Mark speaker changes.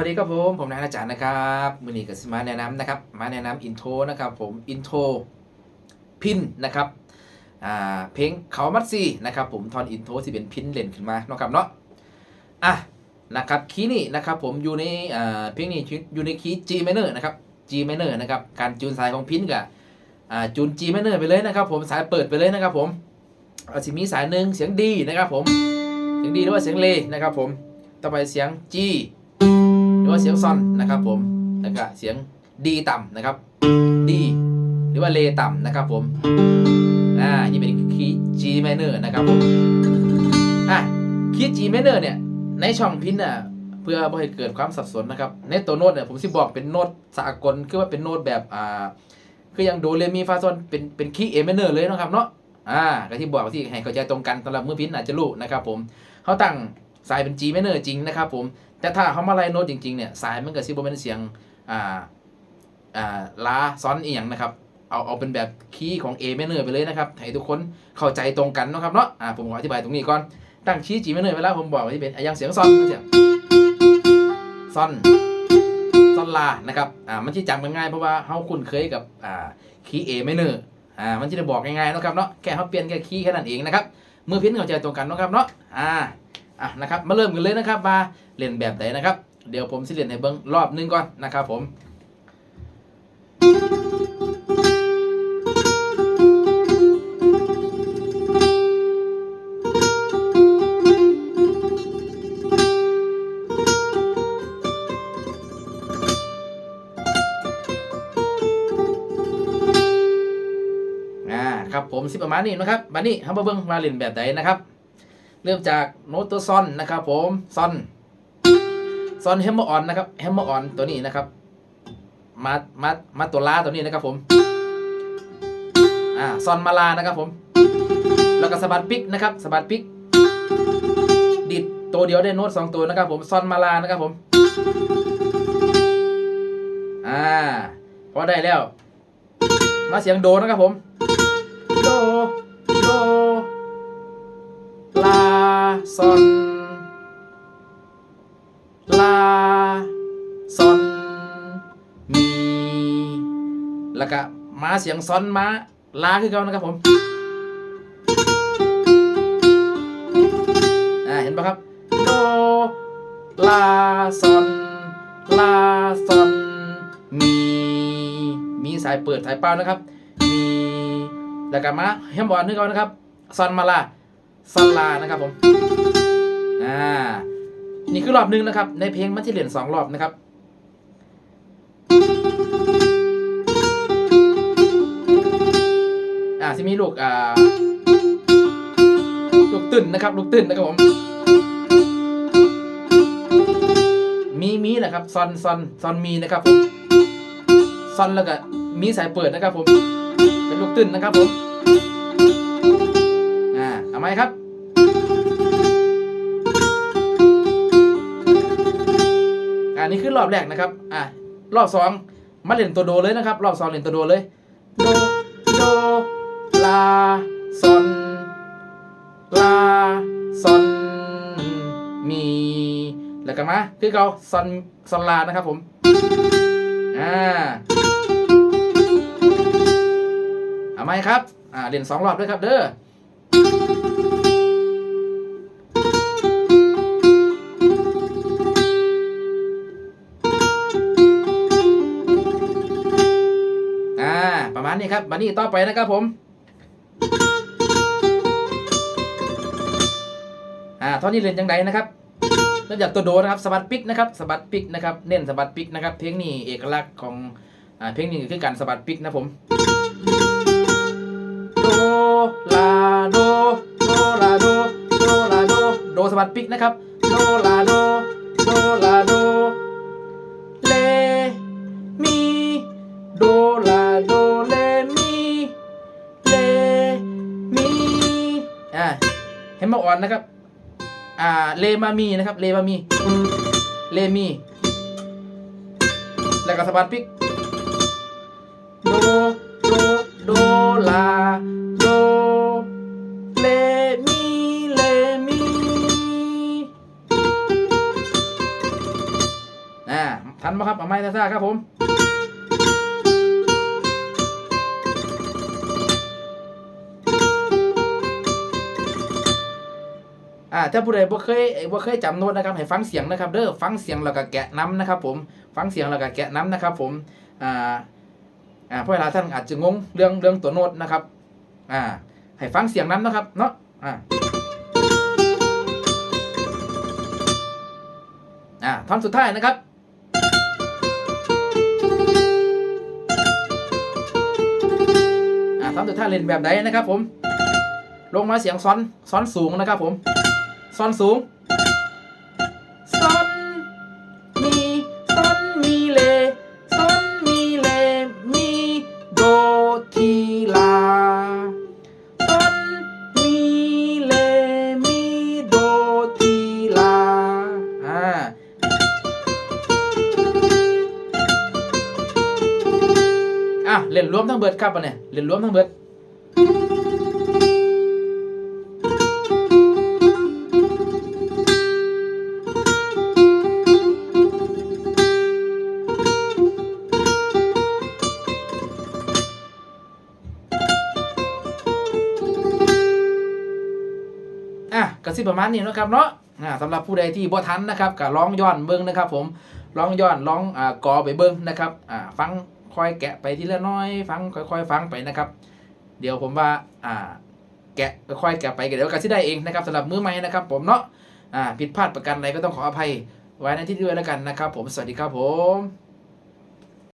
Speaker 1: สวัสดีครับผม ผมนายอาจารย์นะครับมือนี้ก็สิมาแนะนำนะครับ มาแนะนำอินโทรนะครับผมอินโทรพินนะครับอ่าเพลงเขามัดซีนะครับผมทอนอินโทรที่เป็นพินเล่นขึ้นมาเนาะครับเนาะอะนะครับคีย์นี่นะครับผมอยู่ในอ่าเพลงนี้อยู่ในคีย์ G minor นะครับ G minor นะครับการจูนสายของพินกับอ่าจูน G minor ไปเลยนะครับผมสายเปิดไปเลยนะครับผมเอาสิมีสายหนึ่งเสียงดีนะครับผมเสียงดีหรือว่าเสียงเลนะครับผมต่อไปเสียง G รือว่าเสียงซอนนะครับผมแล้วก็เสียงดีต่ำนะครับดีหรือว่าเลต่ำนะครับผมอ่านี่เป็นคีย์ G minor นะครับผมอะคีย์ G minor เนี่ยในช่องพินน่ะเพื่อไม่ให้เกิดความสับสนนะครับในตัวโน้ตเนี่ยผมสิบอกเป็นโน้ตสากลคือว่าเป็นโน้ตแบบอ่าคืออย่างโดเรมีฟาซอนเป็นเป็นคีย์ A minor เลยนะครับเนาะอ่าก็ที่บอกที่ให้เข้าใจตรงกันสำหรับมือพินอาจจะรู้นะครับผมเขาตั้งสายเป็น G minor จริงนะครับผม แต่ถ้าเขามาไล่โน้ตจริงๆเนี่ยสายมันก็สิบ่เป็นเสียงอ่าอ่าลาซ้อนเอียงนะครับเอาเอาเป็นแบบคีย์ของ A minor ไปเลยนะครับให้ทุกคนเข้าใจตรงกันนะครับเนาะอ่าผมขออธิบายตรงนี้ก่อนตั้งคีย์ G minor ไปแล้วผมบอกว่าที่เป็นอย่างเสียงซอนเสียงซอนซอนลานะครับอ่ามันที่จำกันง่ายเพราะว่าเฮาคุ้นเคยกับอ่าคีย์ A minor อ่ามันจะได้บอกง่ายๆนะครับเนาะแค่เขาเปลี่ยนแค่คีย์แค่นั้นเองนะครับมือพินเข้าใจตรงกันนะครับเนาะอ่า อะนะครับมาเริ่มกันเลยนะครับมาเล่นแบบไหนนะครับ เดี๋ยวผมสิเล่นให้เบิ้งรอบนึงก่อนนะครับผมอ่าครับผมสิประมาณนี้นะครับบัดนี้เรามาเบิ้งมาเล่นแบบไหนนะครับ เริ่มจากโน้ตตัวซอนนะครับผมซอนซอนแฮมเมอร์ออนนะครับแฮมเมอร์ออนตัวนี้นะครับมามามาตัวลาตัวนี้นะครับผมอ่าซอนมาลานะครับผม แล้วก็สะบัดปิกนะครับสะบัดปิกดิดตัวเดียวได้โน้ตสองตัวนะครับผมซอนมาลานะครับผมอ่าพอได้แล้ว มาเสียงโดนะครับผมโดโด ซอนลาซอนมี แล้วก็มาเสียงซอนมาลาคือเขานะครับผมอ่าเห็นปะครับ โด ลา ซอน ลา ซอน มี มีสายเปิดสายเปล่านะครับ มี แล้วก็มาเฮมบอลนึกเอานะครับ ซอนมาลา ซอนลานะครับผมอ่านี่คือรอบหนึ่งนะครับ ในเพลงมันจะเรียนสองรอบนะครับอ่าที่มีลูกอ่าลูกตื่นนะครับ ลูกตื่นนะครับผมมีมีนะครับซอนซอนซอนมีนะครับผมซอนแล้วก็มีสายเปิดนะครับผมเป็นลูกตื่นนะครับผมอ่าเอาไหมครับ คือรอบแรกนะครับ อ่ารอบสองมาเล่นตัวโดเลยนะครับ รอบสองเล่นตัวโดเลย โด โด ลาซอนลาซอนมี แล้วกันมา คือเขาซอนซอนลานะครับผม อ่าเอาไหมครับ อ่า เล่นสองรอบด้วยครับเด้อ มาณนี้ครับมานี่ต่อไปนะครับผมอ่าท่อนนี้เล่นจังไดนะครับเริ่มจากตัวโดนะครับสะบัดปิกนะครับสะบัดปิกนะครับเน้นสะบัดปิกนะครับ เพลงนี้เอกลักษณ์ของอ่าเพลงนี้คือการสะบัดปิกนะผมโดลาโดโดลาโดโดลาโดโดสะบัดปิกนะครับโดลาโดโดลาโด มาอ่อนนะครับ อ่าเลมามีนะครับเลมามีเลมีแล้วก็สะบัดปิกโดโดโดลาโดเลมีเลมีอมาครับเอาไม้ซ่าๆครับผม อ่าถ้าผู้ใดบ่เคยบ่เคยจำโน้ตนะครับให้ฟังเสียงนะครับเด้อฟังเสียงแล้วก็แกะน้ำนะครับ ผมฟังเสียงแล้วก็แกะน้ำนะครับ ผมอ่าอ่าเพราะเวลาท่านอาจจะงงเรื่องเรื่องตัวโน้ตนะครับอ่าให้ฟังเสียงน้ำนะครับเนาะอ่าอ่าท่อนสุดท้ายนะครับอ่าท่อนสุดท้ายเล่นแบบไหนนะครับ ผม ลงมาเสียงซ้อนซ้อนสูงนะครับ ผม ซ้อนสูงซ้อนมีซ้อนมีเลซ้อนมีเลมีโดทีลาซ้อนมีเลมีโดทีลาอ่าอะเล่นรวมทั้งเบิดครับอันเนี่ยเล่นรวมทั้งเบิด อะก็สิประมาณนี้นะครับเนาะอ่าสำหรับผู้ใดที่บ่ทันนะครับก็ลองย้อนเบิ่งนะครับ ผมลองย้อนลองอ่ากอไปเบิ่งนะครับอ่าฟังค่อยแกะไปทีละน้อย ฟังค่อยๆ ฟังไปนะครับ เดี๋ยวผมว่าอ่าแกะค่อยๆแกะไปเดี๋ยวก็สิได้เองนะครับสำหรับมือใหม่นะครับ ผมเนาะอ่าผิดพลาดประกันใดก็ต้องขออภัยไว้ในที่ด้วยแล้วกันนะครับ ผมสวัสดีครับผม